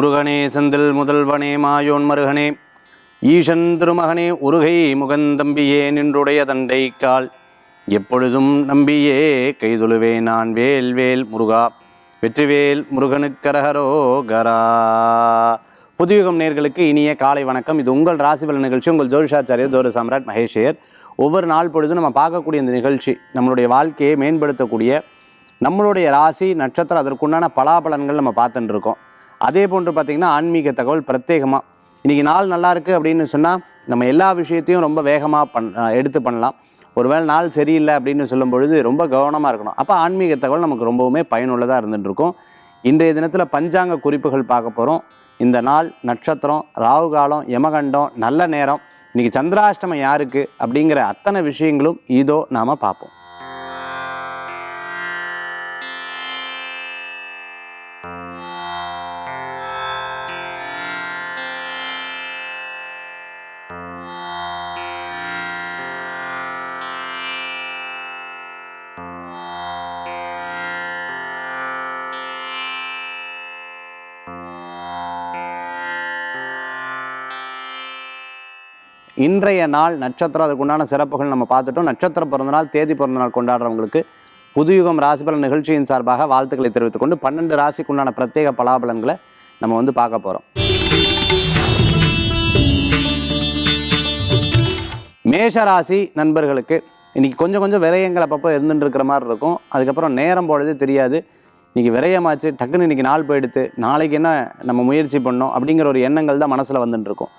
முருகனே செந்தில் முதல்வனே மாயோன் மருகனே. ஈசன் திருமகனே உருகை முகந்தம்பியே நின்றுடைய தண்டை கால் எப்பொழுதும் நம்பியே கைதொழுவே நான் வேல் வேல் முருகா. வெற்றிவேல் முருகனுக்கரகரோகரா புதுயுகம் நேர்களுக்கு இனிய காலை வணக்கம். இது உங்கள் ராசிபல நிகழ்ச்சி. உங்கள் ஜோதிஷாச்சாரியர் ஜோதி சாம்ராட் மகேஷியர். ஒவ்வொரு நாள் பொழுதும் நம்ம பார்க்கக்கூடிய இந்த நிகழ்ச்சி நம்மளுடைய வாழ்க்கையை மேம்படுத்தக்கூடிய நம்மளுடைய ராசி நட்சத்திரம் அதற்குண்டான பலாபலன்கள் நம்ம பார்த்துட்டு இருக்கோம். அதே போன்று பார்த்திங்கன்னா ஆன்மீக தகவல் பிரத்யேகமாக இன்றைக்கி நாள் நல்லா இருக்குது அப்படின்னு சொன்னால் நம்ம எல்லா விஷயத்தையும் ரொம்ப வேகமாக பண் எடுத்து பண்ணலாம். ஒருவேளை நாள் சரியில்லை அப்படின்னு சொல்லும் பொழுது ரொம்ப கவனமாக இருக்கணும். அப்போ ஆன்மீக தகவல் நமக்கு ரொம்பவுமே பயனுள்ளதாக இருந்துகிட்ருக்கும் இன்றைய தினத்தில் பஞ்சாங்க குறிப்புகள் பார்க்க போகிறோம் இந்த நாள் நட்சத்திரம் ராகு காலம் யமகண்டம் நல்ல நேரம். இன்றைக்கி சந்திராஷ்டமம் யாருக்கு அப்படிங்கிற அத்தனை விஷயங்களும் இதோ நாம் பார்ப்போம். இன்றைய நாள் நட்சத்திரம் அதுக்குண்டான சிறப்புகள் நம்ம பார்த்துட்டோம். நட்சத்திரம் பிறந்தநாள் தேதி பிறந்தநாள் கொண்டாடுறவங்களுக்கு புதுயுகம் ராசிபலன் நிகழ்ச்சியின் சார்பாக வாழ்த்துக்களை தெரிவித்துக்கொண்டு பன்னெண்டு ராசிக்குண்டான பிரத்யேக பலாபலன்களை நம்ம வந்து பார்க்க போகிறோம் மேஷ ராசி நண்பர்களுக்கு இன்னைக்கு கொஞ்சம் கொஞ்சம் விரயங்கள் அப்பப்போ இருந்துட்டு இருக்கிற மாதிரி இருக்கும். அதுக்கப்புறம் நேரம் போடுறதே தெரியாது. இன்னைக்கு விரயமாச்சு டக்குன்னு இன்னைக்கு நாள் போயிடுத்து நாளைக்கு என்ன நம்ம முயற்சி பண்ணோம் அப்படிங்கிற ஒரு எண்ணங்கள் தான் மனசில் வந்துட்டுருக்கும்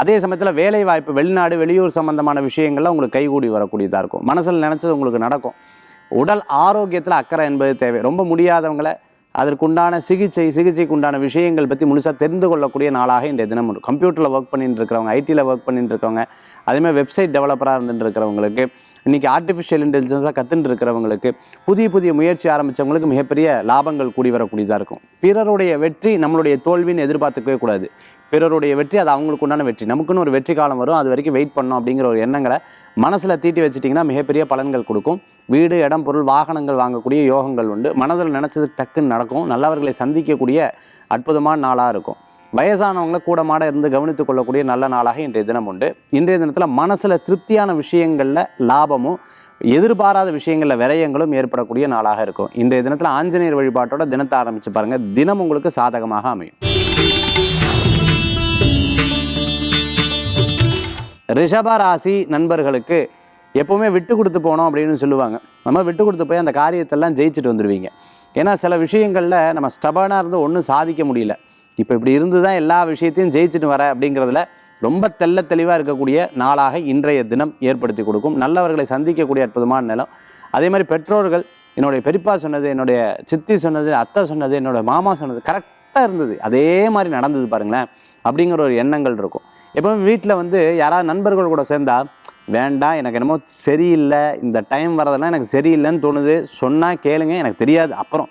அதே சமயத்தில் வேலை வாய்ப்பு வெளிநாடு வெளியூர் சம்பந்தமான விஷயங்கள்லாம் உங்களுக்கு கைகூடி வரக்கூடியதாக இருக்கும். மனசில் நினச்சது உங்களுக்கு நடக்கும். உடல் ஆரோக்கியத்தில் அக்கறை என்பது தேவை. ரொம்ப முடியாதவங்களை அதற்குண்டான சிகிச்சை சிகிச்சைக்கு உண்டான விஷயங்கள் பற்றி முழுசாக தெரிந்து கொள்ளக்கூடிய நாளாக இன்றைய தினம் கம்ப்யூட்டரில் ஒர்க் பண்ணிட்டு இருக்கிறவங்க ஐடியில் ஒர்க் பண்ணிட்டு இருக்கவங்க அதேமாதிரி வெப்சைட் டெவலப்பராக இருந்துட்டு இருக்கிறவங்களுக்கு இன்றைக்கி ஆர்டிஃபிஷியல் இன்டெலிஜென்ஸாக கற்றுட்டு இருக்கிறவங்களுக்கு புதிய புதிய முயற்சி ஆரம்பித்தவங்களுக்கு மிகப்பெரிய லாபங்கள் கூடி வரக்கூடியதாக இருக்கும். பிறருடைய வெற்றி நம்மளுடைய தோல்வின்னு எதிர்பார்த்துக்கவே கூடாது. பிறருடைய வெற்றி அது அவங்களுக்கு உண்டான வெற்றி. நமக்குன்னு ஒரு வெற்றி காலம் வரும் அது வரைக்கும் வெயிட் பண்ணோம் அப்படிங்கிற ஒரு எண்ணங்களை மனசில் தீட்டி வச்சிட்டிங்கன்னா மிகப்பெரிய பலன்கள் கொடுக்கும். வீடு இடம் பொருள் வாகனங்கள் வாங்கக்கூடிய யோகங்கள் உண்டு. மனதில் நினச்சது டக்குன்னு நடக்கும். நல்லவர்களை சந்திக்கக்கூடிய அற்புதமான நாளாக இருக்கும். வயசானவங்களை கூடமாட இருந்து கவனித்துக் கொள்ளக்கூடிய நல்ல நாளாக இன்றைய தினம் உண்டு. இன்றைய தினத்தில் மனசில் திருப்தியான விஷயங்களில் லாபமும் எதிர்பாராத விஷயங்களில் விரயங்களும் ஏற்படக்கூடிய நாளாக இருக்கும். இன்றைய தினத்தில் ஆஞ்சநேயர் வழிபாட்டோட தினத்தை ஆரம்பித்து பாருங்கள் தினம் உங்களுக்கு சாதகமாக அமையும். ரிஷபராசி நண்பர்களுக்கு எப்போவுமே விட்டு கொடுத்து போனோம் அப்படின்னு சொல்லுவாங்க. நம்ம விட்டு கொடுத்து போய் அந்த காரியத்தெல்லாம் ஜெயிச்சுட்டு வந்துடுவீங்க ஏன்னா சில விஷயங்களில் நம்ம ஸ்டபனாக இருந்து ஒன்றும் சாதிக்க முடியல. இப்போ இப்படி இருந்து தான் எல்லா விஷயத்தையும் ஜெயிச்சுட்டு வர அப்படிங்கிறதுல ரொம்ப தெள்ள தெளிவாக இருக்கக்கூடிய நாளாக இன்றைய தினம் ஏற்படுத்தி கொடுக்கும். நல்லவர்களை சந்திக்கக்கூடிய அற்புதமான நிலம். அதே மாதிரி பெற்றோர்கள் என்னுடைய பெரியப்பா சொன்னது என்னுடைய சித்தி சொன்னது அத்தை சொன்னது என்னோட மாமா சொன்னது கரெக்டாக இருந்தது. அதே மாதிரி நடந்தது பாருங்களேன். அப்படிங்கிற ஒரு எண்ணங்கள் இருக்கும். எப்பவுமே வீட்டில் வந்து யாராவது நண்பர்கள் கூட சேர்ந்தா வேண்டாம் எனக்கு என்னமோ சரியில்லை இந்த டைம் வரதெல்லாம் எனக்கு சரியில்லைன்னு தோணுது. சொன்னால் கேளுங்க எனக்கு தெரியாது. அப்புறம்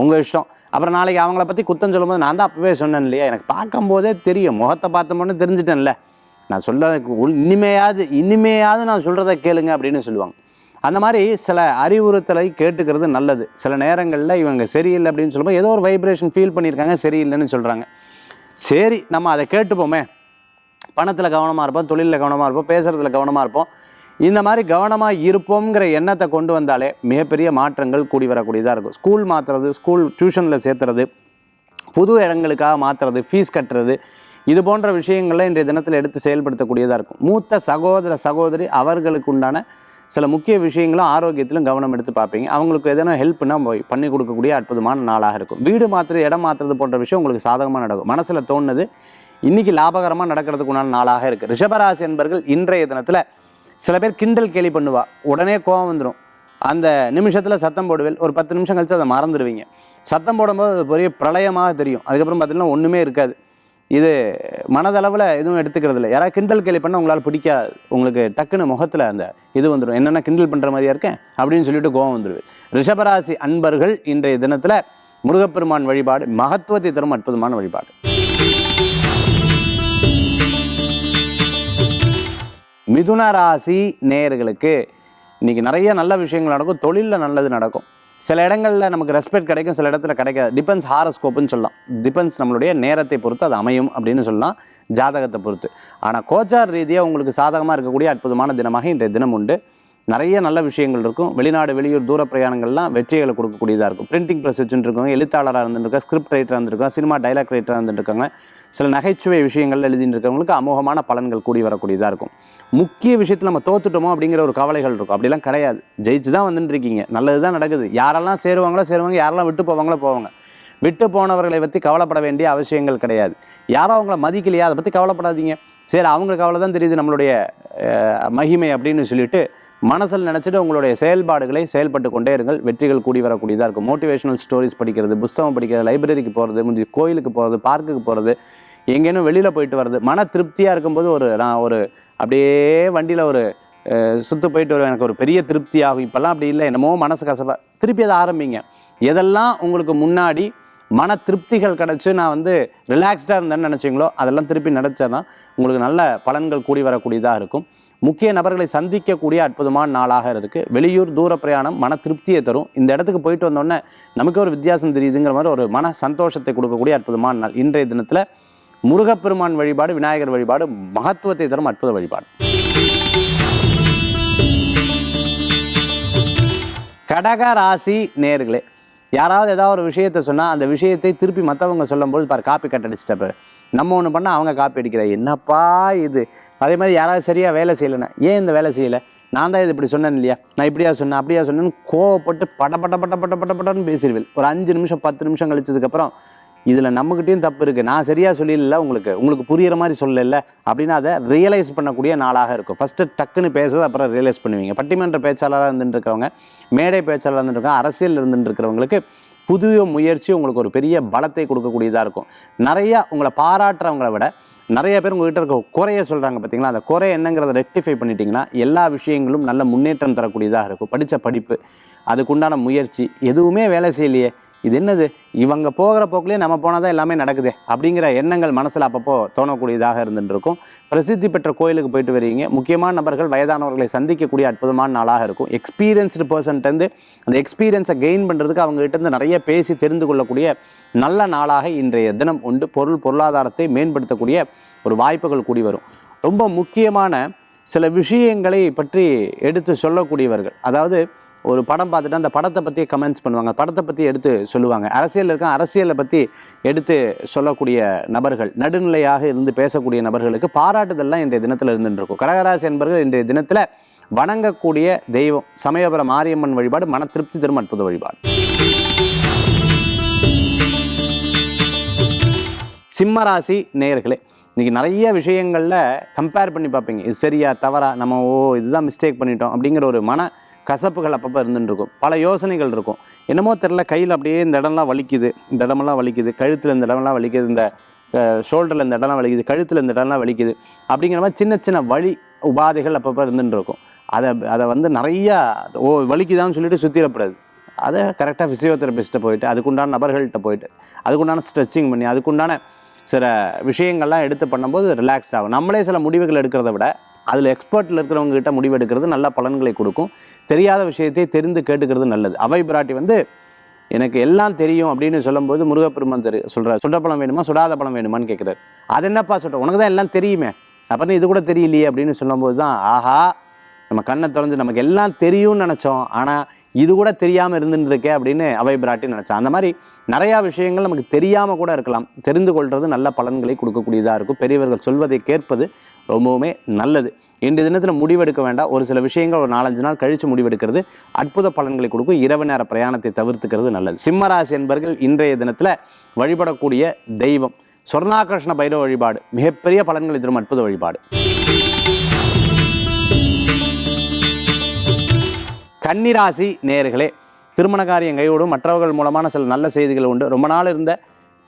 உங்கள் இஷ்டம். அப்புறம் நாளைக்கு அவங்கள பற்றி குத்தம் சொல்லும்போது நான் தான் அப்போவே சொன்னேன் இல்லையா? எனக்கு பார்க்கும்போதே தெரியும். முகத்தை பார்த்தோம்னு தெரிஞ்சிட்டேன்ல. நான் சொல்ல இனிமையாவது இனிமையாவது நான் சொல்கிறத கேளுங்க அப்படின்னு சொல்லுவாங்க. அந்த மாதிரி சில அறிவுறுத்தலை கேட்டுக்கிறது நல்லது. சில நேரங்களில் இவங்க சரியில்லை அப்படின்னு சொல்லும்போது ஏதோ ஒரு வைப்ரேஷன் ஃபீல் பண்ணியிருக்காங்க சரியில்லைன்னு சொல்கிறாங்க சரி நம்ம அதை கேட்டுப்போமே. பணத்தில் கவனமாக இருப்போம் தொழிலில் கவனமாக இருப்போம் பேசுகிறதுல கவனமாக இருப்போம். இந்த மாதிரி கவனமாக இருப்போங்கிற எண்ணத்தை கொண்டு வந்தாலே மிகப்பெரிய மாற்றங்கள் கூடி வரக்கூடியதாக இருக்கும். ஸ்கூல் மாற்றுறது ஸ்கூல் டியூஷனில் சேர்த்துறது புது இடங்களுக்காக மாற்றுறது ஃபீஸ் கட்டுறது இது போன்ற விஷயங்களை இன்றைய தினத்தில் எடுத்து செயல்படுத்தக்கூடியதாக இருக்கும். மூத்த சகோதர சகோதரி அவர்களுக்கு உண்டான சில முக்கிய விஷயங்களும் ஆரோக்கியத்திலும் கவனம் எடுத்து பார்ப்பீங்க. அவங்களுக்கு எதனா ஹெல்ப்னா போய் பண்ணி கொடுக்கக்கூடிய அற்புதமான நாளாக இருக்கும். வீடு மாற்றுறது இடம் மாற்றுறது போன்ற விஷயம் உங்களுக்கு சாதகமாக நடக்கும். மனசில் தோணுது இன்னைக்கு லாபகரமாக நடக்கிறதுக்கு உண்டான நாளாக இருக்குது ரிஷபராசி என்பர்கள் இன்றைய தினத்தில் சில பேர் கிண்டல் கேலி பண்ணுவா. உடனே கோவம் வந்துடும் அந்த நிமிஷத்தில் சத்தம் போடுவேல். ஒரு பத்து நிமிஷம் கழிச்சு அதை மறந்துடுவீங்க சத்தம் போடும்போது அது பெரிய பிரளயமாக தெரியும். அதுக்கப்புறம் பார்த்தீங்கன்னா ஒன்றுமே இருக்காது. இது மனதளவில் எதுவும் எடுத்துக்கிறது இல்லை. யாராவது கிண்டல் கேலி பண்ணால் உங்களால் பிடிக்காது. உங்களுக்கு டக்குன்னு முகத்தில் அந்த இது வந்துடும் என்னென்ன கிண்டல் பண்ணுற மாதிரியா இருக்கேன் அப்படின்னு சொல்லிட்டு கோவம் வந்துடுது ரிஷபராசி அன்பர்கள் இன்றைய தினத்தில் முருகப்பெருமான் வழிபாடு மகத்துவத்தை தரும் அற்புதமான வழிபாடு. மிதுன ராசி நேயர்களுக்கு இன்னைக்கு நிறைய நல்ல விஷயங்கள் நடக்கும். தொழிலில் நல்லது நடக்கும். சில இடங்களில் நமக்கு ரெஸ்பெக்ட் கிடைக்கும் சில இடத்துல கிடைக்காது. டிபெண்ட்ஸ் ஹாரஸ்கோப்புன்னு சொல்லலாம். டிபெண்ட்ஸ் நம்மளுடைய நேரத்தை பொறுத்து அது அமையும் அப்படின்னு சொல்லலாம் ஜாதகத்தை பொறுத்து. ஆனால் கோச்சார் ரீதியாக உங்களுக்கு சாதகமாக இருக்கக்கூடிய அற்புதமான தினமாக இன்றைய தினம் உண்டு. நிறைய நல்ல விஷயங்கள் இருக்கும். வெளிநாடு வெளியூர் தூர பிரயாணங்கள்லாம் வெற்றிகளை கொடுக்கக்கூடியதாக இருக்கும். பிரிண்டிங் ப்ரெஸ் வச்சுருக்கவங்க எழுத்தாளராக இருந்துருக்கா ஸ்கிரிப்ட் ரைட்டராக இருந்திருக்கோம் சினிமா டைலாக் ரைட்டராக இருந்துருக்காங்க சில நகைச்சுவை விஷயங்கள் எழுதிட்டு இருக்கவங்களுக்கு அமோகமான பலன்கள் கூடி வரக்கூடியதாக இருக்கும். முக்கிய விஷயத்தில் நம்ம தோத்துட்டோமோ அப்படிங்கிற ஒரு கவலைகள் இருக்கும். அப்படிலாம் கிடையாது. ஜெயிச்சு தான் வந்துட்டுருக்கீங்க. நல்லது தான் நடக்குது. யாரெல்லாம் சேருவாங்களோ சேருவாங்க யாரெல்லாம் விட்டு போவாங்களோ போவாங்க. விட்டு போனவர்களை பற்றி கவலைப்பட வேண்டிய அவசியங்கள் கிடையாது. யாரோ அவங்கள மதிக்கலையா? அதை பற்றி கவலைப்படாதீங்க. சரி அவங்களுக்கு கவலை தான் தெரியுது நம்மளுடைய மகிமை அப்படின்னு சொல்லிட்டு மனசில் நினச்சிட்டு உங்களுடைய செயல்பாடுகளை செயல்பட்டு கொண்டே இருங்கள். வெற்றிகள் கூடி வரக்கூடியதாக இருக்கும். மோட்டிவேஷனல் ஸ்டோரிஸ் படிக்கிறது புஸ்தகம் படிக்கிறது லைப்ரரிக்கு போகிறது முடிஞ்சு கோயிலுக்கு போகிறது பார்க்குக்கு போகிறது எங்கேனும் வெளியில் போயிட்டு வர்றது. மன திருப்தியாக இருக்கும்போது ஒரு நான் ஒரு அப்படியே வண்டியில் ஒரு சுற்று போயிட்டு வருவேன் எனக்கு ஒரு பெரிய திருப்தி ஆகும் இப்போல்லாம் அப்படி இல்லை. என்னமோ மனசு கசப்பா. திருப்பி அதை ஆரம்பிங்க. எதெல்லாம் உங்களுக்கு முன்னாடி மன திருப்திகள் கிடச்சி நான் வந்து ரிலாக்ஸ்டாக இருந்தேன்னு நினச்சிங்களோ அதெல்லாம் திருப்பி நினச்சா தான் உங்களுக்கு நல்ல பலன்கள் கூடி வரக்கூடியதாக இருக்கும். முக்கிய நபர்களை சந்திக்கக்கூடிய அற்புதமான நாளாக இருக்குது வெளியூர் தூர பிரயாணம் மன திருப்தியை தரும். இந்த இடத்துக்கு போயிட்டு வந்தோடனே நமக்கு ஒரு வித்தியாசம் தெரியுதுங்கிற மாதிரி ஒரு மன சந்தோஷத்தை கொடுக்கக்கூடிய அற்புதமான நாள். இன்றைய தினத்தில் முருகப்பெருமான் வழிபாடு விநாயகர் வழிபாடு மகத்துவத்தை தரும் அற்புத வழிபாடு. கடக ராசி நேர்களே யாராவது ஏதாவது ஒரு விஷயத்தை சொன்னால் அந்த விஷயத்தை திருப்பி மற்றவங்க சொல்லும்போது பார் காப்பி கட் அடிச்சிட்டப்ப நம்ம ஒன்று பண்ணால் அவங்க காப்பி அடிக்கிற என்னப்பா இது? அதே மாதிரி யாராவது சரியாக வேலை செய்யலைன்னா ஏன் இந்த வேலை செய்யலை? நான் தான் இது இப்படி சொன்னேன் இல்லையா? நான் இப்படியா சொன்னேன் அப்படியா சொன்னேன்னு கோவப்பட்டு பட பட பட பட பட பட்டன்னு பேசிடுவேன் ஒரு அஞ்சு நிமிஷம் பத்து நிமிஷம் கழிச்சதுக்கப்புறம் இதில் நம்மக்கிட்டேயும் தப்பு இருக்குது நான் சரியாக சொல்லிடல உங்களுக்கு. உங்களுக்கு புரிகிற மாதிரி சொல்லல அப்படின்னா அதை ரியலைஸ் பண்ணக்கூடிய நாளாக இருக்கும். ஃபஸ்ட்டு டக்குன்னு பேசுறது அப்புறம் ரியலைஸ் பண்ணுவீங்க. பட்டிமன்ற பேச்சாளராக இருந்துட்டு இருக்கிறவங்க மேடை பேச்சாளராக இருந்துருக்காங்க அரசியல் இருந்துட்டு இருக்கிறவங்களுக்கு புதிய முயற்சி உங்களுக்கு ஒரு பெரிய பலத்தை கொடுக்கக்கூடியதாக இருக்கும். நிறையா உங்களை பாராட்டுறவங்களை விட நிறைய பேர் உங்ககிட்ட இருக்க குறைய சொல்கிறாங்க பார்த்தீங்களா அந்த குறை என்னங்கிறத ரெக்டிஃபை பண்ணிட்டீங்கன்னா எல்லா விஷயங்களும் நல்ல முன்னேற்றம் தரக்கூடியதாக இருக்கும். படித்த படிப்பு அதுக்குண்டான முயற்சி எதுவுமே வேலை செய்யலையே. இது என்னது? இவங்க போகிற போக்குலேயே நம்ம போனால் தான் எல்லாமே நடக்குது அப்படிங்கிற எண்ணங்கள் மனசில் அப்பப்போ தோணக்கூடியதாக இருந்துருக்கும் பிரசித்தி பெற்ற கோயிலுக்கு போயிட்டு வரீங்க முக்கியமான நபர்கள் வயதானவர்களை சந்திக்கக்கூடிய அற்புதமான நாளாக இருக்கும். எக்ஸ்பீரியன்ஸ்டு பர்சன்ட்டேருந்து அந்த எக்ஸ்பீரியன்ஸை கெயின் பண்ணுறதுக்கு அவங்ககிட்டருந்து நிறைய பேசி தெரிந்து கொள்ளக்கூடிய நல்ல நாளாக இன்றைய தினம் உண்டு. பொருள் பொருளாதாரத்தை மேம்படுத்தக்கூடிய ஒரு வாய்ப்புகள் கூடி வரும். ரொம்ப முக்கியமான சில விஷயங்களை பற்றி எடுத்து சொல்லக்கூடியவர்கள் அதாவது ஒரு படம் பார்த்துட்டு அந்த படத்தை பற்றி கமெண்ட்ஸ் பண்ணுவாங்க. படத்தை பற்றி எடுத்து சொல்லுவாங்க. அரசியலில் இருக்க அரசியலை பற்றி எடுத்து சொல்லக்கூடிய நபர்கள் நடுநிலையாக இருந்து பேசக்கூடிய நபர்களுக்கு பாராட்டுதல்லாம் இன்றைய தினத்தில் இருந்துருக்கும் கடகராசி என்பவர்கள் இன்றைய தினத்தில் வணங்கக்கூடிய தெய்வம் சமயபுரம் மாரியம்மன் வழிபாடு மன திருப்தி தரும் அற்புத வழிபாடு. சிம்மராசி நேயர்களே இன்றைக்கி நிறைய விஷயங்களில் கம்பேர் பண்ணி பார்ப்பீங்க. இது சரியா தவறா நம்ம ஓ இதுதான் மிஸ்டேக் பண்ணிட்டோம் அப்படிங்கிற ஒரு மன கசப்புகள் அப்பப்போ இருந்துட்டு இருக்கும் பல யோசனைகள் இருக்கும். என்னமோ தெரில கையில் அப்படியே இந்த இடம்லாம் வலிக்குது. இந்த இடமெல்லாம் வலிக்குது. கழுத்தில் இந்த இடமெல்லாம் வலிக்குது. இந்த ஷோல்டரில் இந்த இடம்லாம் வலிக்குது. கழுத்தில் இந்த இடம்லாம் வலிக்குது. அப்படிங்கிற மாதிரி சின்ன சின்ன வழி உபாதைகள் அப்பப்போ இருந்துட்டு இருக்கும் அதை அதை வந்து நிறையா ஓ வலிக்குதான்னு சொல்லிட்டு சுற்றிடப்படாது அதை கரெக்டாக ஃபிசியோதெரபிஸ்ட்டை போயிட்டு அதுக்குண்டான நபர்கள்ட்ட போயிட்டு அதுக்குண்டான ஸ்ட்ரெச்சிங் பண்ணி அதுக்குண்டான சில விஷயங்கள்லாம் எடுத்து பண்ணும்போது ரிலாக்ஸ்ட் ஆகும். நம்மளே சில முடிவுகள் எடுக்கிறத விட அதில் எக்ஸ்பர்ட்டில் இருக்கிறவங்ககிட்ட முடிவு எடுக்கிறது நல்ல பலன்களை கொடுக்கும். தெரியாத விஷயத்தை தெரிந்து கேட்டுக்கிறது நல்லது. அவை பிராட்டி வந்து எனக்கு எல்லாம் தெரியும் அப்படின்னு சொல்லும்போது முருகப்பெருமான் தெரி சொல்கிறார் சுட பழம் வேணுமா? சுடாத பழம் வேணுமான்னு கேட்குறாரு. அது என்னப்பா சொல்கிற உனக்கு தான் எல்லாம் தெரியுமே. அப்போ இது கூட தெரியலையே அப்படின்னு சொல்லும்போது தான் ஆஹா நம்ம கண்ணை திறந்து நமக்கு எல்லாம் தெரியும்னு நினச்சோம். ஆனால் இது கூட தெரியாமல் இருந்துருக்கே அப்படின்னு அவை பிராட்டி நினச்சோம் அந்த மாதிரி நிறையா விஷயங்கள் நமக்கு தெரியாமல் கூட இருக்கலாம். தெரிந்து கொள்வது நல்ல பலன்களை கொடுக்கக்கூடியதாக இருக்கும். பெரியவர்கள் சொல்வதை கேட்பது ரொம்பவுமே நல்லது. இன்றைய தினத்தில் முடிவெடுக்க வேண்டாம். ஒரு சில விஷயங்கள் ஒரு நாலஞ்சு நாள் கழித்து முடிவெடுக்கிறது அற்புத பலன்களை கொடுக்கும். இரவு நேர பிரயாணத்தை தவிர்த்துக்கிறது நல்லது. சிம்மராசி என்பர்கள் இன்றைய தினத்தில் வழிபடக்கூடிய தெய்வம். சொர்ணாகர்ஷ்ண பைரவ வழிபாடு. மிகப்பெரிய பலன்களை தரும் அற்புத வழிபாடு. கன்னிராசி நேர்களே திருமண காரியம் கைவிடும் மற்றவர்கள் மூலமான சில நல்ல செய்திகள் உண்டு. ரொம்ப நாள் இருந்த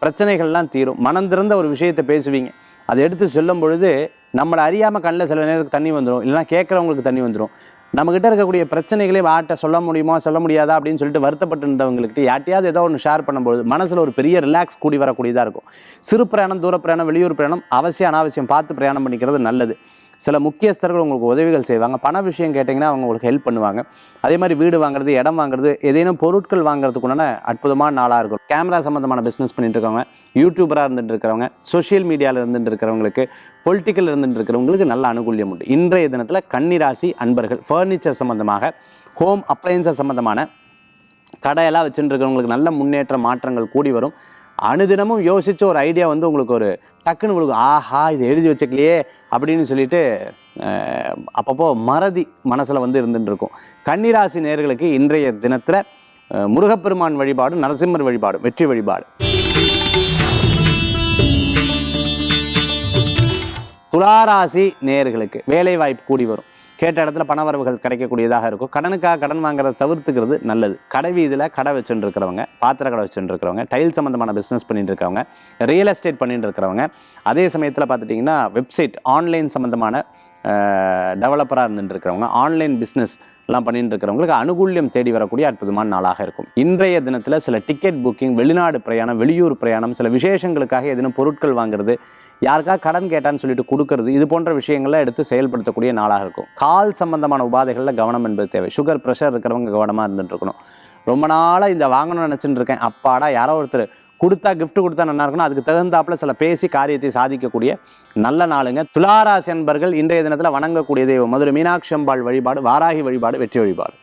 பிரச்சனைகள்லாம் தீரும். மனம் திறந்த ஒரு விஷயத்தை பேசுவீங்க. அதை எடுத்து சொல்லும் பொழுது நம்மளை அறியாமல் கண்ணில் சில நேரத்துக்கு தண்ணி வந்துடும் இல்லைனா கேட்குறவங்களுக்கு தண்ணி வந்துடும் நம்மக்கிட்ட இருக்கக்கூடிய பிரச்சனைகளே வாட்ட சொல்ல முடியுமா சொல்ல முடியாதா அப்படின்னு சொல்லிட்டு வருத்தப்பட்டு இருந்தவங்களுக்கு யார்ட்டையாவது ஏதோ ஒன்று ஷேர் பண்ணும்போது மனசில் ஒரு பெரிய ரிலாக்ஸ் கூடி வரக்கூடியதாக இருக்கும். சிறு பிரயாணம் தூர பிரயாணம் வெளியூர் பிரயாணம் அவசியம் அனாவசியம் பார்த்து பிரயாணம் பண்ணிக்கிறது நல்லது. சில முக்கியஸ்தர்கள் உங்களுக்கு உதவிகள் செய்வாங்க. பண விஷயம் கேட்டிங்கன்னா அவங்க உங்களுக்கு ஹெல்ப் பண்ணுவாங்க. அதே மாதிரி வீடு வாங்குறது இடம் வாங்குறது ஏதேனும் பொருட்கள் வாங்குறதுக்குன்னா அற்புதமான நாளாக இருக்கும். கேமரா சம்மந்தமான பிஸ்னஸ் பண்ணிட்டு இருக்கவங்க யூடியூபராக இருந்துட்டு இருக்கிறவங்க சோஷியல் மீடியாவில் இருந்துட்டு இருக்கிறவங்களுக்கு பொலிட்டிக்கல் இருந்துட்டு இருக்கிறவங்களுக்கு நல்ல அனுகூல்யம் உண்டு. இன்றைய தினத்தில் கன்னிராசி அன்பர்கள் ஃபர்னிச்சர் சம்மந்தமாக ஹோம் அப்ளையன்சஸ் சம்மந்தமான கடையெல்லாம் வச்சுட்டு இருக்கிறவங்களுக்கு நல்ல முன்னேற்ற மாற்றங்கள் கூடி வரும். அனுதினமும் யோசித்து ஒரு ஐடியா வந்து உங்களுக்கு ஒரு டக்குன்னு உங்களுக்கு ஆஹா இது எழுதி வச்சுக்கலையே அப்படின்னு சொல்லிட்டு அஹ், அப்பப்போ மறதி மனசில் வந்து இருந்துட்டு இருக்கும் கன்னிராசி நேர்களுக்கு இன்றைய தினத்தில் முருகப்பெருமான் வழிபாடு நரசிம்மர் வழிபாடு வெற்றி வழிபாடு. துளாராசி நேர்களுக்கு வேலை வாய்ப்பு கூடி வரும். கேட்ட இடத்துல பணவரவுகள் கிடைக்கக்கூடியதாக இருக்கும். கடனுக்காக கடன் வாங்குறத தவிர்த்துக்கிறது நல்லது. கடை வீதியில் கடை வச்சுட்டு இருக்கிறவங்க பாத்திர கடை வச்சுட்டு இருக்கிறவங்க டைல் சம்மந்தமான பிஸ்னஸ் பண்ணிட்டு இருக்கிறவங்க ரியல் எஸ்டேட் பண்ணிட்டு இருக்கிறவங்க அதே சமயத்தில் பார்த்துட்டிங்கன்னா வெப்சைட் ஆன்லைன் சம்மந்தமான டெவலப்பராக இருந்துட்டு இருக்கிறவங்க ஆன்லைன் பிஸ்னஸ் எல்லாம் பண்ணிட்டு இருக்கிறவங்களுக்கு அனுகூல்யம் தேடி வரக்கூடிய அற்புதமான நாளாக இருக்கும். இன்றைய தினத்தில் சில டிக்கெட் புக்கிங் வெளிநாடு பிரயாணம் வெளியூர் பிரயாணம் சில விசேஷங்களுக்காக எதுனா பொருட்கள் வாங்குறது யாருக்கா கடன் கேட்டான்னு சொல்லிட்டு கொடுக்கறது இது போன்ற விஷயங்களை எடுத்து செயல்படுத்தக்கூடிய நாளாக இருக்கும். கால் சம்பந்தமான உபாதைகளில் கவனம் என்பது தேவை. சுகர் ப்ரெஷர் இருக்கிறவங்க கவனமாக இருந்துட்டு இருக்கணும். ரொம்ப நாளாக இந்த வாங்கணும்னு நினச்சிட்டு இருக்கேன். அப்பாடா யாரோ ஒருத்தர் கொடுத்தா கிஃப்ட் கொடுத்தா நல்லா இருக்கணும் அதுக்கு தகுந்தாப்புல சில பேசி காரியத்தை சாதிக்கக்கூடிய நல்ல நாளுங்க. துளாராசி அன்பர்கள் இன்றைய தினத்தில் வணங்கக்கூடிய தெய்வம். மதுரை மீனாட்சி அம்பாள் வழிபாடு வாராகி வழிபாடு வெற்றி வழிபாடு.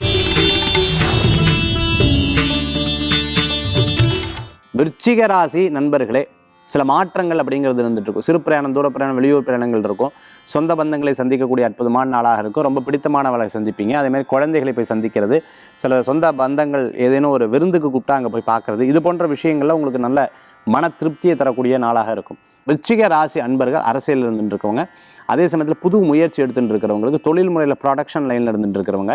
விருச்சிக ராசி நண்பர்களே சில மாற்றங்கள் அப்படிங்கிறது இருந்துட்டு இருக்கும் சிறு பிரயாணம் தூர பிரயாணம் வெளியூர் பிரயாணங்கள் இருக்கும். சொந்த பந்தங்களை சந்திக்கக்கூடிய அற்புதமான நாளாக இருக்கும். ரொம்ப பிடித்தமானவளை சந்திப்பீங்க. அதே மாதிரி குழந்தைகளை போய் சந்திக்கிறது. சில சொந்த பந்தங்கள் ஏதேனும் ஒரு விருந்துக்கு கூப்பிட்டா அங்கே போய் பார்க்குறது. இது போன்ற விஷயங்கள்ல உங்களுக்கு நல்ல மன திருப்தியை தரக்கூடிய நாளாக இருக்கும். விச்சிக ராசி அன்பர்கள் அரசியலில் இருந்துட்டு இருக்கவங்க அதே சமயத்தில் புது முயற்சி எடுத்துகிட்டு இருக்கிறவங்களுக்கு தொழில் முறையில் ப்ரொடக்ஷன் லைனில் இருந்துட்டு இருக்கிறவங்க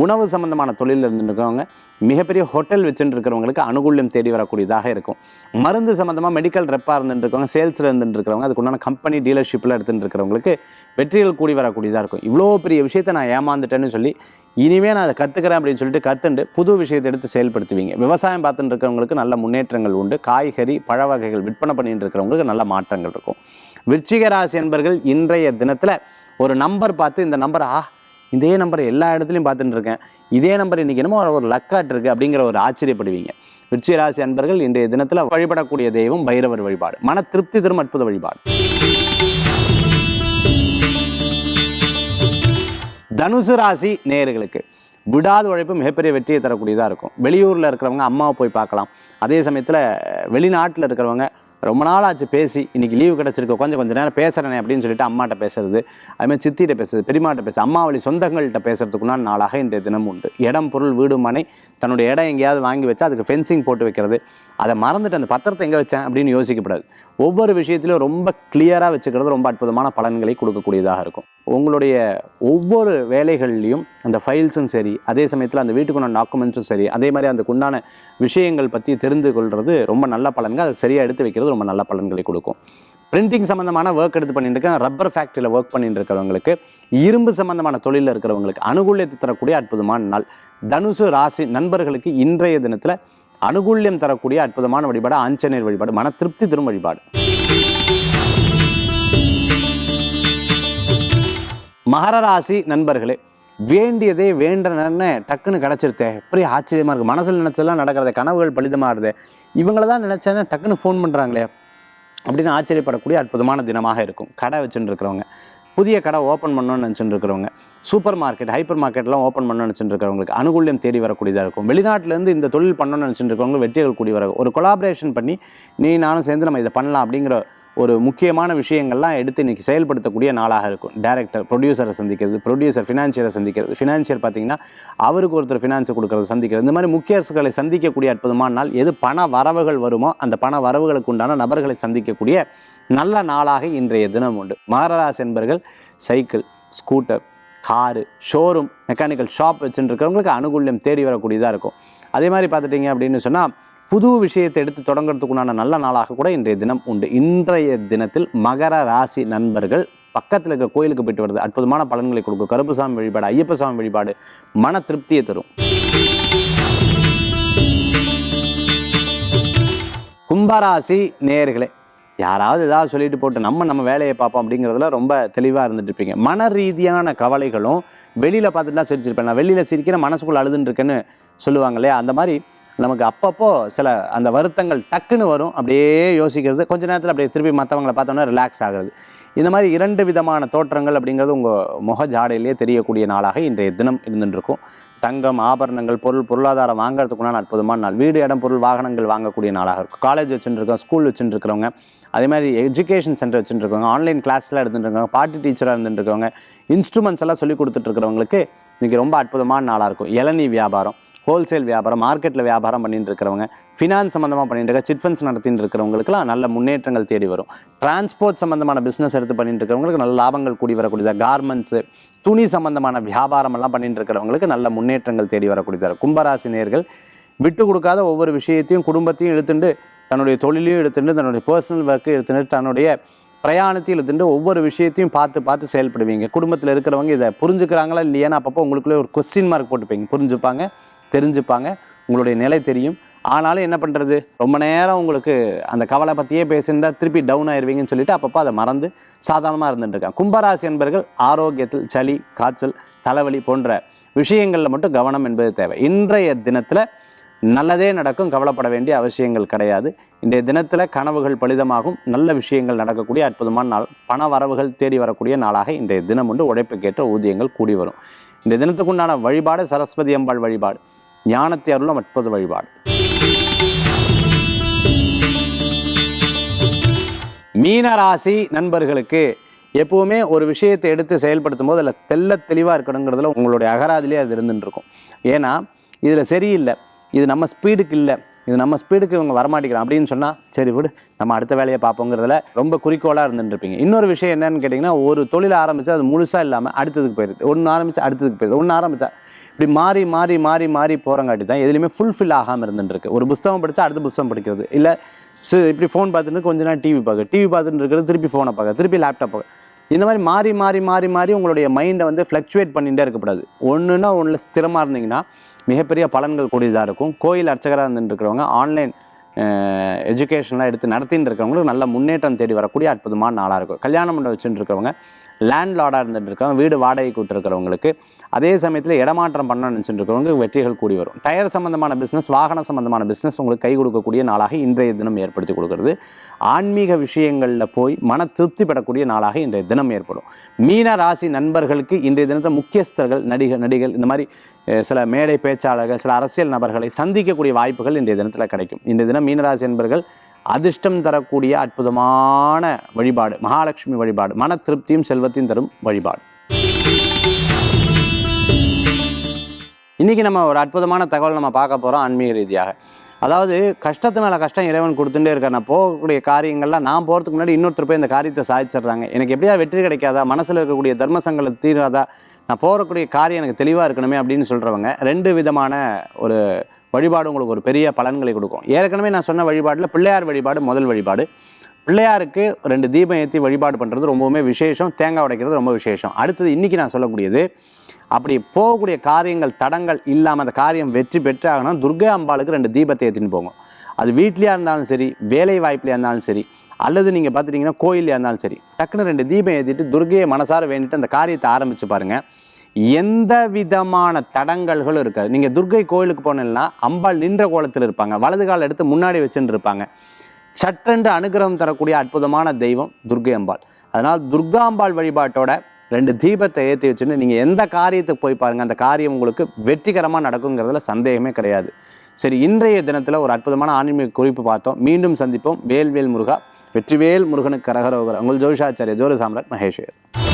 உணவு சம்பந்தமான தொழிலில் இருந்துருக்கவங்க இருக்கிறவங்க மிகப்பெரிய ஹோட்டல் வச்சுட்டு இருக்கிறவங்களுக்கு அனுகூல்யம் தேடி வரக்கூடியதாக இருக்கும். மருந்து சம்மந்தமாக மெடிக்கல் ரெப்பாக இருந்துருக்கவங்க சேல்ஸில் இருந்துருக்கிறவங்க இருக்கிறவங்க அதுக்கு உண்டான கம்பெனி டீலர்ஷிப்பில் எடுத்துகிட்டு இருக்கிறவங்களுக்கு வெற்றிகள் கூடி வரக்கூடியதாக இருக்கும். இவ்வளோ பெரிய விஷயத்தை நான் ஏமாந்துட்டேன்னு சொல்லி இனிமே நான் அதை கற்றுக்கிறேன் அப்படின்னு சொல்லிட்டு கற்றுண்டு புது விஷயத்தை எடுத்து செயல்படுத்துவீங்க. விவசாயம் பார்த்துட்டு இருக்கிறவங்களுக்கு நல்ல முன்னேற்றங்கள் உண்டு. காய்கறி பழ வகைகள் விற்பனை பண்ணிட்டு இருக்கிறவங்களுக்கு நல்ல மாற்றங்கள் இருக்கும். விருச்சிக ராசி என்பர்கள் இன்றைய தினத்தில் ஒரு நம்பர் பார்த்து இந்த நம்பர் ஆ இதே நம்பர் எல்லா இடத்துலையும் பார்த்துட்டு இருக்கேன். இதே நம்பர் இன்றைக்கி என்னமோ ஒரு லக்காட் இருக்கு அப்படிங்கிற ஒரு ஆச்சரியப்படுவீங்க. விருச்சிக ராசி அன்பர்கள் இன்றைய தினத்தில் வழிபடக்கூடிய தெய்வம் பைரவர் வழிபாடு. மன திருப்தி தரும் அற்புத வழிபாடு. தனுசு ராசி நேயர்களுக்கு விடாத உழைப்பு மிகப்பெரிய வெற்றியை தரக்கூடியதாக இருக்கும். வெளியூரில் இருக்கிறவங்க அம்மாவை போய் பார்க்கலாம். அதே சமயத்தில் வெளிநாட்டில் இருக்கிறவங்க ரொம்ப நாள் ஆச்சு பேசி இன்றைக்கி லீவு கிடச்சிருக்க கொஞ்சம் கொஞ்சம் நேரம் பேசுகிறேனே அப்படின்னு சொல்லிட்டு அம்மாட்ட பேசுறது. அதுமாதிரி சித்திகிட்ட பேசுறது பெரியமாட்ட பேச அம்மா வழி சொந்தங்கள்கிட்ட பேசுறதுக்குண்டான நாளாக இன்றைய தினம் உண்டு. இடம் பொருள் வீடு மனை தன்னுடைய இடம் எங்கேயாவது வாங்கி வச்சா அதுக்கு ஃபென்சிங் போட்டு வைக்கிறது. அதை மறந்துட்டு அந்த பத்திரத்தை எங்கே வச்சேன் அப்படின்னு யோசிக்கப்படாது. ஒவ்வொரு விஷயத்திலும் ரொம்ப கிளியராக வச்சுக்கிறது ரொம்ப அற்புதமான பலன்களை கொடுக்கக்கூடியதாக இருக்கும். உங்களுடைய ஒவ்வொரு வேலைகள்லையும் அந்த ஃபைல்ஸும் சரி அதே சமயத்தில் அந்த வீட்டுக்குண்டான டாக்குமெண்ட்ஸும் சரி அதே மாதிரி அதுக்குண்டான விஷயங்கள் பற்றி தெரிந்து கொள்வது ரொம்ப நல்ல பலன்கள். அதை சரியாக எடுத்து வைக்கிறது ரொம்ப நல்ல பலன்களை கொடுக்கும். பிரிண்டிங் சம்மந்தமான ஒர்க் எடுத்து பண்ணிட்டு இருக்கேன் ரப்பர் ஃபேக்ட்ரியில் ஒர்க் பண்ணிட்டு இருக்கிறவங்களுக்கு இரும்பு சம்பந்தமான தொழிலில் இருக்கிறவங்களுக்கு அனுகூலியத்தை தரக்கூடிய அற்புதமான நாள். தனுசு ராசி நண்பர்களுக்கு இன்றைய தினத்தில் அனுகூல்யம் தரக்கூடிய அற்புதமான வழிபாடு ஆஞ்சநேயர் வழிபாடு மன திருப்தி தரும் வழிபாடு. மகர ராசி நண்பர்களே வேண்டியதே வேண்டனன்னு டக்குன்னு கிடச்சிருத்தே. எப்படி ஆச்சரியமாக இருக்குது மனசில் நினச்சதெல்லாம் நடக்கிறதே கனவுகள் பலிதமாகுது. இவங்கள தான் நினச்சேன்னு டக்குன்னு ஃபோன் பண்ணுறாங்களே அப்படின்னு ஆச்சரியப்படக்கூடிய அற்புதமான தினமாக இருக்கும். கடை வச்சுட்டு இருக்கிறவங்க புதிய கடை ஓப்பன் பண்ணணும்னு நினச்சிட்டு இருக்கிறவங்க. சூப்பர் மார்க்கெட் ஹைப்பர் மார்க்கெட்லாம் ஓப்பன் பண்ணணும்னு நினச்சிட்டு இருக்கிறவங்களுக்கு அனுகூல்யம் தேடி வரக்கூடியதாக இருக்கும். வெளிநாட்டிலேருந்து இந்த தொழில் பண்ணணும்னு நினச்சிட்டு வெற்றிகள் கூடி வர ஒரு கொலாபரேஷன் பண்ணி நீ நானும் சேர்ந்து நம்ம இதை பண்ணலாம் அப்படிங்கிற ஒரு முக்கியமான விஷயங்கள்லாம் எடுத்து இன்னைக்கு செயல்படுத்தக்கூடிய நாளாக இருக்கும். டேரக்டர் ப்ரொடியூசரை சந்திக்கிறது ப்ரொடியூசர் ஃபினான்ஷியரை சந்திக்கிறது. ஃபினான்ஷியர் பார்த்தீங்கன்னா அவருக்கு ஒருத்தர் ஃபினான்ஸை கொடுக்கறது சந்திக்கிறது. இந்த மாதிரி முக்கியஸ்களை சந்திக்கக்கூடிய அற்புதமான நாள். எது பண வரவுகள் வருமோ அந்த பண வரவுகளுக்கு உண்டான நபர்களை சந்திக்கக்கூடிய நல்ல நாளாக இன்றைய தினம் உண்டு. மகராசி என்பர்கள் cycle scooter car showroom mechanical shop வச்சுருக்கிறவங்களுக்கு அனுகூல்யம் தேடி வரக்கூடியதாக இருக்கும். அதே மாதிரி பார்த்துட்டிங்க அப்படின்னு சொன்னால் புது விஷயத்தை எடுத்து தொடங்குறதுக்குண்டான நல்ல நாளாக கூட இன்றைய தினம் உண்டு. இன்றைய தினத்தில் மகர ராசி நண்பர்கள் பக்கத்தில் இருக்க கோயிலுக்கு போயிட்டு வருது அற்புதமான பலன்களை கொடுக்கும். கருப்புசாமி வழிபாடு ஐயப்ப சாமி வழிபாடு மன திருப்தியை தரும். கும்பராசி நேர்களே யாராவது ஏதாவது சொல்லிட்டு போட்டு நம்ம நம்ம வேலையை பார்ப்போம் அப்படிங்கிறதுல ரொம்ப தெளிவாக இருந்துட்டு இருப்பீங்க. மன ரீதியான கவலைகளும் வெளியில் பார்த்துட்டு சிரிச்சிருப்பேன். நான் வெளியில் சிரிக்கிற மனசுக்குள்ளே அழுதுன்னு சொல்லுவாங்க இல்லையா? அந்த மாதிரி நமக்கு அப்பப்போ சில அந்த வருத்தங்கள் டக்குன்னு வரும். அப்படியே யோசிக்கிறது கொஞ்ச நேரத்தில் அப்படியே திருப்பி மற்றவங்களை பார்த்தோன்னா ரிலாக்ஸ் ஆகுறது. இந்த மாதிரி இரண்டு விதமான தோற்றங்கள் அப்படிங்கிறது உங்கள் முக ஜாடையிலேயே தெரியக்கூடிய நாளாக இன்றைய தினம் இருந்துருக்கும் தங்கம் ஆபரணங்கள் பொருள் பொருளாதாரம் வாங்குறதுக்குன்னா அற்புதமான நாள். வீடு இடம் பொருள் வாகனங்கள் வாங்கக்கூடிய நாளாக இருக்கும். காலேஜ் வச்சுருக்கோம் ஸ்கூல் வச்சுருக்கிறவங்க அதே மாதிரி எஜுகேஷன் சென்டர் வச்சுருக்கவங்க ஆன்லைன் கிளாஸ்லாம் எடுத்துட்டுருக்கவங்க பாட்டி டீச்சராக இருந்துருக்கவங்க இன்ஸ்ட்ருமெண்ட்ஸ் எல்லாம் சொல்லி கொடுத்துட்ருக்கிறவங்களுக்கு இன்றைக்கி ரொம்ப அற்புதமான நாளாக இருக்கும். இளநீ வியாபாரம் ஹோல்சேல் வியாபாரம் மார்க்கெட்டில் வியாபாரம் பண்ணிட்டு இருக்கிறவங்க ஃபினான்ஸ் சம்மந்தமாக பண்ணிட்டு இருக்க சிட் ஃபண்ட்ஸ் நடத்திட்டு இருக்கிறவங்களுக்குலாம் நல்ல முன்னேற்றங்கள் தேடி வரும். டிரான்ஸ்போர்ட் சம்மந்தமான பிஸ்னஸ் எடுத்து பண்ணிட்டு இருக்கிறவங்களுக்கு நல்ல லாபங்கள் கூடி வரக்கூடியதாக கார்மெண்ட்ஸு துணி சம்மந்தமான வியாபாரம் எல்லாம் பண்ணிட்டு இருக்கிறவங்களுக்கு நல்ல முன்னேற்றங்கள் தேடி வரக்கூடியதாக கும்பராசி நேர்கள் விட்டு கொடுக்காத ஒவ்வொரு விஷயத்தையும் குடும்பத்தையும் இழுத்துண்டு தன்னுடைய தொழிலையும் எடுத்துட்டு தன்னுடைய பர்சனல் ஒர்க்கு எடுத்துட்டு தன்னுடைய பிரயாணத்தையும் எடுத்துட்டு ஒவ்வொரு விஷயத்தையும் பார்த்து பார்த்து செயல்படுவீங்க. குடும்பத்தில் இருக்கிறவங்க இதை புரிஞ்சுக்கிறாங்களா இல்லையான்னு அப்பப்போ உங்களுக்குள்ளே ஒரு கொஸ்டின் மார்க் போட்டுப்பீங்க புரிஞ்சுப்பாங்க தெரிஞ்சுப்பாங்க உங்களுடைய நிலை தெரியும். ஆனாலும் என்ன பண்ணுறது ரொம்ப நேரம் உங்களுக்கு அந்த கவலை பற்றியே பேசியிருந்தா திருப்பி டவுன் ஆயிடுவீங்கன்னு சொல்லிட்டு அப்பப்போ அதை மறந்து சாதாரணமாக இருந்துட்டுருக்காங்க கும்பராசி என்பர்கள் ஆரோக்கியத்தில் சளி காய்ச்சல் தலைவலி போன்ற விஷயங்களில் மட்டும் கவனம் என்பது தேவை. இன்றைய தினத்தில் நல்லதே நடக்கும் கவலைப்பட வேண்டிய அவசியங்கள் கிடையாது. இன்றைய தினத்தில் கனவுகள் பலிதமாகும் நல்ல விஷயங்கள் நடக்கக்கூடிய அற்புதமான நாள் பண வரவுகள் தேடி வரக்கூடிய நாளாக இன்றைய தினம் உண்டு. உழைப்புக்கேற்ற ஊதியங்கள் கூடி வரும். இந்த தினத்துக்குண்டான வழிபாடு சரஸ்வதி அம்பாள் வழிபாடு ஞானத்தை அருளும் அற்புத வழிபாடு. மீனராசி நண்பர்களுக்கு எப்போவுமே ஒரு விஷயத்தை எடுத்து செயல்படுத்தும் போது அதில் தெல்ல தெளிவாக இருக்கணுங்கிறதுல உங்களுடைய அகராதிலே அது இருந்துட்டு இருக்கும். ஏன்னா இதில் சரியில்லை. இது நம்ம ஸ்பீடுக்கு இல்லை. இது நம்ம ஸ்பீடுக்கு இவங்க வரமாட்டேங்கிறோம் அப்படின்னு சொன்னால் சரி விடு நம்ம அடுத்த வேலையை பார்ப்போங்கிறதுல ரொம்ப குறிக்கோளாக இருந்துருப்பீங்க இன்னொரு விஷயம் என்னன்னு கேட்டிங்கன்னா ஒரு தொழில் ஆரம்பித்தா அது முழுசாக இல்லாமல் அடுத்ததுக்கு போயிடுது ஒன்று ஆரம்பித்து அடுத்ததுக்கு போயிடுது ஒன்று ஆரம்பித்தா இப்படி மாறி மாறி மாறி மாறி போகிறங்காட்டி தான் எதுலையுமே ஃபுல்ஃபில் ஆகாமல் இருந்துருக்கு ஒரு புஸ்தகம் படித்தா அடுத்த புஸ்தகம் படிக்கிறது. இல்லை சரி இப்படி ஃபோன் பார்த்துட்டு கொஞ்ச நேரம் டிவி பார்க்க. டிவி பார்த்துட்டு இருக்கிறது திருப்பி ஃபோனை பார்க்க. திருப்பி லேப்டாப் பார்க்க. இந்த மாதிரி மாறி மாறி மாறி மாறி உங்களுடைய மைண்டை வந்து ஃப்ளக்சுவேட் பண்ணிகிட்டே இருக்கக்கூடாது. ஒன்றுனா ஒன்றில் ஸ்திரமாக இருந்தீங்கன்னா மிகப்பெரிய பலன்கள் கூடியதாக இருக்கும். கோயில் அர்ச்சகராக இருந்துருக்கிறவங்க ஆன்லைன் எஜுகேஷன்லாம் எடுத்து நடத்தின்னு இருக்கிறவங்களுக்கு நல்ல முன்னேற்றம் தேடி வரக்கூடிய அற்புதமான நாளாக இருக்கும். கல்யாணம் பண்ண வச்சுட்டு இருக்கிறவங்க லேண்ட் லார்டாக இருந்துட்டு இருக்கவங்க வீடு வாடகை கூட்டிருக்கிறவங்களுக்கு அதே சமயத்தில் இடமாற்றம் பண்ண நினச்சிட்டு இருக்கிறவங்க வெற்றிகள் கூடி வரும். டயர் சம்பந்தமான பிஸ்னஸ் வாகன சம்பந்தமான பிஸ்னஸ் உங்களுக்கு கை கொடுக்கக்கூடிய நாளாக இன்றைய தினம் ஏற்படுத்தி கொடுக்குறது. ஆன்மீக விஷயங்களில் போய் மன திருப்தி பெறக்கூடிய நாளாக இன்றைய தினம் ஏற்படும். மீன ராசி நண்பர்களுக்கு இன்றைய தினத்தை முக்கியஸ்தர்கள் நடிகர் நடிகர் இந்த மாதிரி சில மேடை பேச்சாளர்கள் சில அரசியல் நபர்களை சந்திக்கக்கூடிய வாய்ப்புகள் இன்றைய தினத்தில் கிடைக்கும். இன்றைய தினம் மீனராசி என்பர்கள் அதிர்ஷ்டம் தரக்கூடிய அற்புதமான வழிபாடு மகாலட்சுமி வழிபாடு மன திருப்தியும் செல்வத்தையும் தரும் வழிபாடு. இன்றைக்கி நம்ம ஒரு அற்புதமான தகவல் நம்ம பார்க்க போகிறோம் ஆன்மீக ரீதியாக. அதாவது கஷ்டத்து மேலே கஷ்டம் இறைவன் கொடுத்துட்டே இருக்கார் நான் போகக்கூடிய காரியங்கள்லாம் நான் போகிறதுக்கு முன்னாடி இன்னொருத்தர் போய் இந்த காரியத்தை சாதிச்சிடுறாங்க. எனக்கு எப்படியா வெற்றி கிடைக்காதா? மனசில் இருக்கக்கூடிய தர்மசங்களை தீராதா? நான் போகக்கூடிய காரியம் எனக்கு தெளிவாக இருக்கணுமே அப்படின்னு சொல்கிறவங்க ரெண்டு விதமான ஒரு வழிபாடு உங்களுக்கு ஒரு பெரிய பலன்களை கொடுக்கும். ஏற்கனவே நான் சொன்ன வழிபாட்டில் பிள்ளையார் வழிபாடு முதல் வழிபாடு. பிள்ளையாருக்கு ரெண்டு தீபம் ஏற்றி வழிபாடு பண்ணுறது ரொம்பவுமே விசேஷம் தேங்காய் உடைக்கிறது ரொம்ப விசேஷம். அடுத்தது இன்றைக்கி நான் சொல்லக்கூடியது அப்படி போகக்கூடிய காரியங்கள் தடங்கள் இல்லாமல் அந்த காரியம் வெற்றி பெற்றாகனா துர்கை அம்பாளுக்கு ரெண்டு தீபத்தை ஏற்றின்னு போங்க. அது வீட்லேயா இருந்தாலும் சரி வேலை வாய்ப்புலையா இருந்தாலும் சரி அல்லது நீங்கள் பார்த்துட்டிங்கன்னா கோயிலையா இருந்தாலும் சரி டக்குன்னு ரெண்டு தீபம் ஏற்றிட்டு துர்கையை மனசார வேண்டிட்டு அந்த காரியத்தை ஆரம்பித்து பாருங்கள் எந்த விதமான தடங்கல்களும் இருக்காது. நீங்கள் துர்கை கோயிலுக்கு போனீங்கன்னா அம்பாள் நின்ற கோலத்தில் இருப்பாங்க. வலது கால் எடுத்து முன்னாடி வச்சுட்டு இருப்பாங்க. சட்டென்று அனுகிரகம் தரக்கூடிய அற்புதமான தெய்வம் துர்கை அம்பாள். அதனால் துர்கா அம்பாள் வழிபாட்டோட ரெண்டு தீபத்தை ஏற்றி வச்சுன்னு நீங்கள் எந்த காரியத்துக்கு போய் பாருங்கள் அந்த காரியம் உங்களுக்கு வெற்றிகரமாக நடக்குங்கிறதுல சந்தேகமே கிடையாது. சரி இன்றைய தினத்தில் ஒரு அற்புதமான ஆன்மீக குறிப்பு பார்த்தோம். மீண்டும் சந்திப்போம். வேல்வேல் முருகா. வெற்றிவேல் முருகனுக்கு கரகரோகர் உங்கள் ஜோஷாச்சாரிய ஜோதி சாம்ராட் மகேஷ்வர்